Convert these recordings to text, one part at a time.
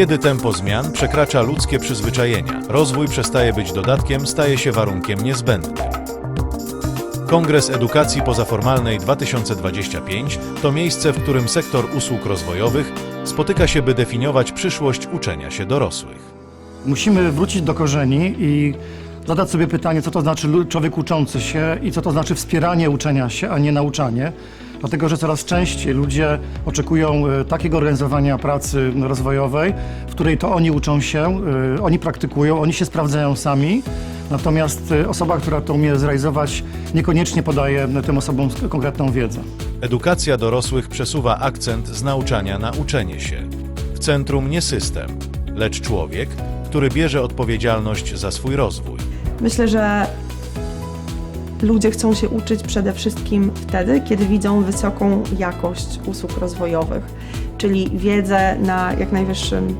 Kiedy tempo zmian przekracza ludzkie przyzwyczajenia, rozwój przestaje być dodatkiem, staje się warunkiem niezbędnym. Kongres Edukacji Pozaformalnej 2025 to miejsce, w którym sektor usług rozwojowych spotyka się, by definiować przyszłość uczenia się dorosłych. Musimy wrócić do korzeni i zadać sobie pytanie, co to znaczy człowiek uczący się i co to znaczy wspieranie uczenia się, a nie nauczanie. Dlatego, że coraz częściej ludzie oczekują e, takiego organizowania pracy rozwojowej, w której to oni uczą się, e, oni praktykują, oni się sprawdzają sami. Natomiast e, osoba, która to umie zrealizować, niekoniecznie podaje tym osobom konkretną wiedzę. Edukacja dorosłych przesuwa akcent z nauczania na uczenie się. W centrum nie system, lecz człowiek, który bierze odpowiedzialność za swój rozwój. Myślę, że ludzie chcą się uczyć przede wszystkim wtedy, kiedy widzą wysoką jakość usług rozwojowych, czyli wiedzę na jak najwyższym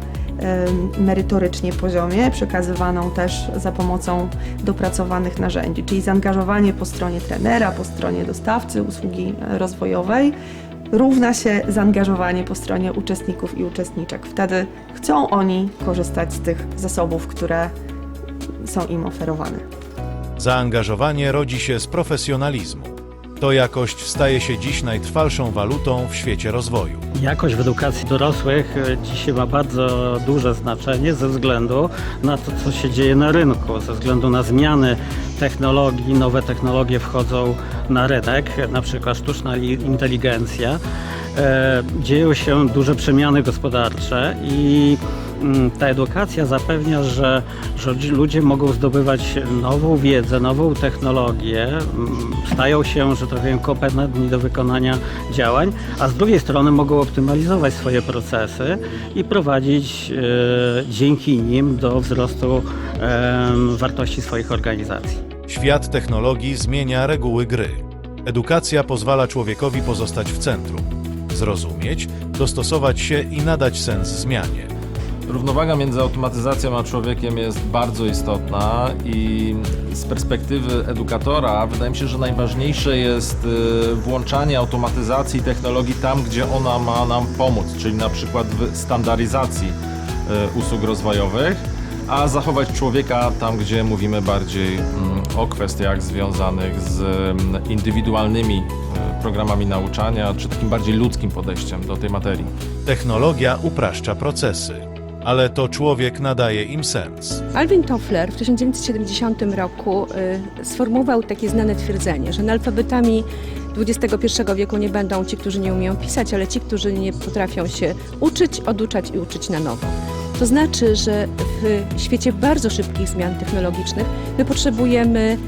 merytorycznie poziomie, przekazywaną też za pomocą dopracowanych narzędzi, czyli zaangażowanie po stronie trenera, po stronie dostawcy usługi rozwojowej równa się zaangażowanie po stronie uczestników i uczestniczek. Wtedy chcą oni korzystać z tych zasobów, które są im oferowane. Zaangażowanie rodzi się z profesjonalizmu. To jakość staje się dziś najtrwalszą walutą w świecie rozwoju. Jakość w edukacji dorosłych e, dzisiaj ma bardzo duże znaczenie ze względu na to, co się dzieje na rynku, ze względu na zmiany technologii, nowe technologie wchodzą na rynek, na przykład sztuczna inteligencja. E, Dzieją się duże przemiany gospodarcze i ta edukacja zapewnia, że, że ludzi- ludzie mogą zdobywać nową wiedzę, nową technologię, mm, stają się, że tak powiem, kompetentni do wykonania działań, a z drugiej strony mogą optymalizować swoje procesy i prowadzić e, dzięki nim do wzrostu wartości swoich organizacji. Świat technologii zmienia reguły gry. Edukacja pozwala człowiekowi pozostać w centrum, zrozumieć, dostosować się i nadać sens zmianie. Równowaga między automatyzacją a człowiekiem jest bardzo istotna i z perspektywy edukatora wydaje mi się, że najważniejsze jest y, włączanie automatyzacji i technologii tam, gdzie ona ma nam pomóc, czyli na przykład w standaryzacji y, usług rozwojowych, a zachować człowieka tam, gdzie mówimy bardziej mm, o kwestiach związanych z mm, indywidualnymi y, programami nauczania, czy takim bardziej ludzkim podejściem do tej materii. Technologia upraszcza procesy, ale to człowiek nadaje im sens. Alvin Toffler w 1970 roku y, sformułował takie znane twierdzenie, że analfabetami XXI wieku nie będą ci, którzy nie umieją pisać, ale ci, którzy nie potrafią się uczyć, oduczać i uczyć na nowo. To znaczy, że w świecie bardzo szybkich zmian technologicznych my potrzebujemy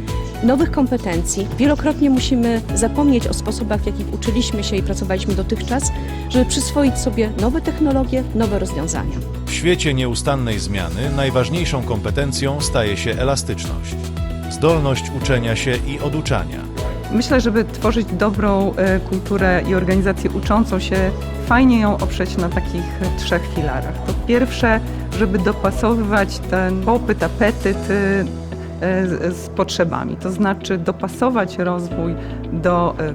nowych kompetencji. Wielokrotnie musimy zapomnieć o sposobach, w jakich uczyliśmy się i pracowaliśmy dotychczas, żeby przyswoić sobie nowe technologie, nowe rozwiązania. W świecie nieustannej zmiany najważniejszą kompetencją staje się elastyczność. Zdolność uczenia się i oduczania. Myślę, żeby tworzyć dobrą e, kulturę i organizację uczącą się, fajnie ją oprzeć na takich trzech filarach. To pierwsze, żeby dopasowywać ten popyt, apetyt e, z, z potrzebami. To znaczy dopasować rozwój do e,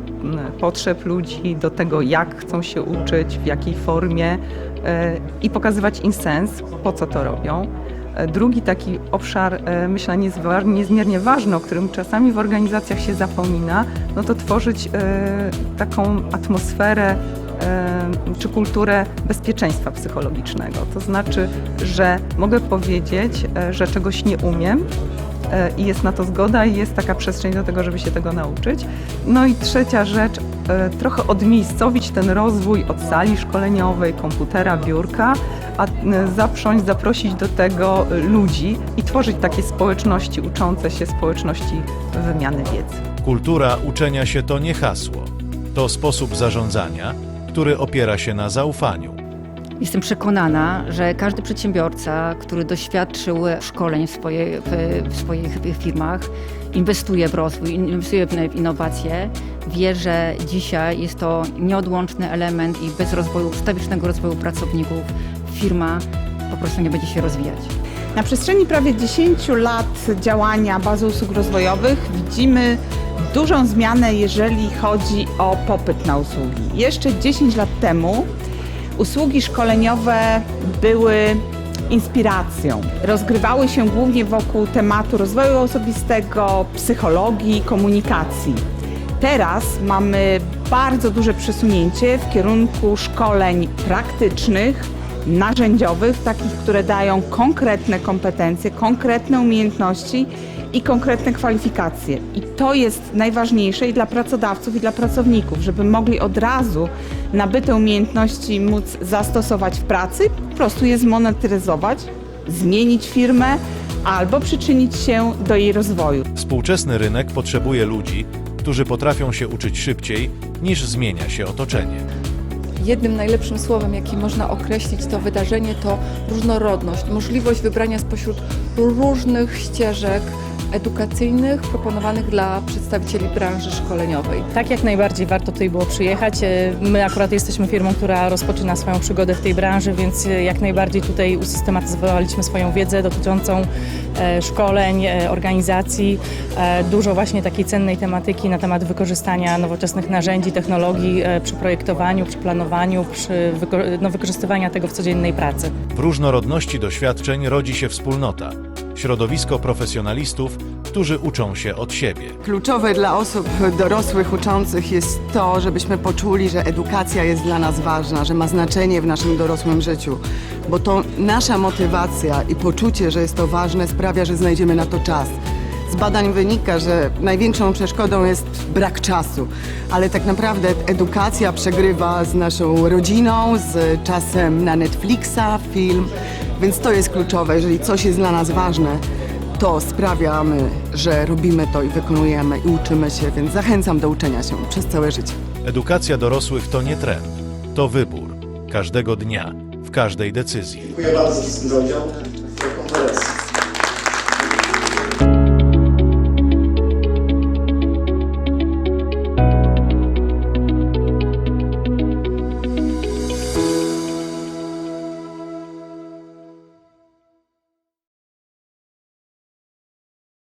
potrzeb ludzi, do tego, jak chcą się uczyć, w jakiej formie e, i pokazywać im sens, po co to robią. E, Drugi taki obszar, e, myślę, niezmiernie ważny, o którym czasami w organizacjach się zapomina, no to tworzyć e, taką atmosferę e, czy kulturę bezpieczeństwa psychologicznego. To znaczy, że mogę powiedzieć, e, że czegoś nie umiem, e, i jest na to zgoda i jest taka przestrzeń do tego, żeby się tego nauczyć. No i trzecia rzecz, e, trochę odmiejscowić ten rozwój od sali szkoleniowej, komputera, biurka, a e, zaprząć, zaprosić do tego e, ludzi i tworzyć takie społeczności uczące się, społeczności wymiany wiedzy. Kultura uczenia się to nie hasło. To sposób zarządzania, który opiera się na zaufaniu. Jestem przekonana, że każdy przedsiębiorca, który doświadczył szkoleń w, swoje, w, w swoich firmach, inwestuje w rozwój, inwestuje w innowacje, wie, że dzisiaj jest to nieodłączny element i bez rozwoju, ustawicznego rozwoju pracowników firma po prostu nie będzie się rozwijać. Na przestrzeni prawie 10 lat działania bazy usług rozwojowych widzimy dużą zmianę, jeżeli chodzi o popyt na usługi. Jeszcze 10 lat temu usługi szkoleniowe były inspiracją. Rozgrywały się głównie wokół tematu rozwoju osobistego, psychologii, komunikacji. Teraz mamy bardzo duże przesunięcie w kierunku szkoleń praktycznych, narzędziowych, takich, które dają konkretne kompetencje, konkretne umiejętności i konkretne kwalifikacje. I to jest najważniejsze i dla pracodawców, i dla pracowników, żeby mogli od razu nabyte umiejętności móc zastosować w pracy, po prostu je zmonetyzować, zmienić firmę albo przyczynić się do jej rozwoju. Współczesny rynek potrzebuje ludzi, którzy potrafią się uczyć szybciej niż zmienia się otoczenie. Jednym najlepszym słowem, jakim można określić to wydarzenie, to różnorodność, możliwość wybrania spośród różnych ścieżek edukacyjnych proponowanych dla przedstawicieli branży szkoleniowej. Tak, jak najbardziej warto tutaj było przyjechać. E, My akurat jesteśmy firmą, która rozpoczyna swoją przygodę w tej branży, więc e, jak najbardziej tutaj usystematyzowaliśmy swoją wiedzę dotyczącą e, szkoleń, organizacji, dużo właśnie takiej cennej tematyki na temat wykorzystania nowoczesnych narzędzi, technologii przy projektowaniu, przy planowaniu, przy wyko- no, wykorzystywaniu tego w codziennej pracy. W różnorodności doświadczeń rodzi się wspólnota, środowisko profesjonalistów, którzy uczą się od siebie. Kluczowe dla osób dorosłych uczących jest to, żebyśmy poczuli, że edukacja jest dla nas ważna, że ma znaczenie w naszym dorosłym życiu, bo to nasza motywacja i poczucie, że jest to ważne, sprawia, że znajdziemy na to czas. Z badań wynika, że największą przeszkodą jest brak czasu, ale tak naprawdę edukacja przegrywa z naszą rodziną, z czasem na Netflixa, film, więc to jest kluczowe. Jeżeli coś jest dla nas ważne, to sprawiamy, że robimy to i wykonujemy i uczymy się, więc zachęcam do uczenia się przez całe życie. Edukacja dorosłych to nie trend, to wybór. Każdego dnia, w każdej decyzji. Dziękuję bardzo za udział.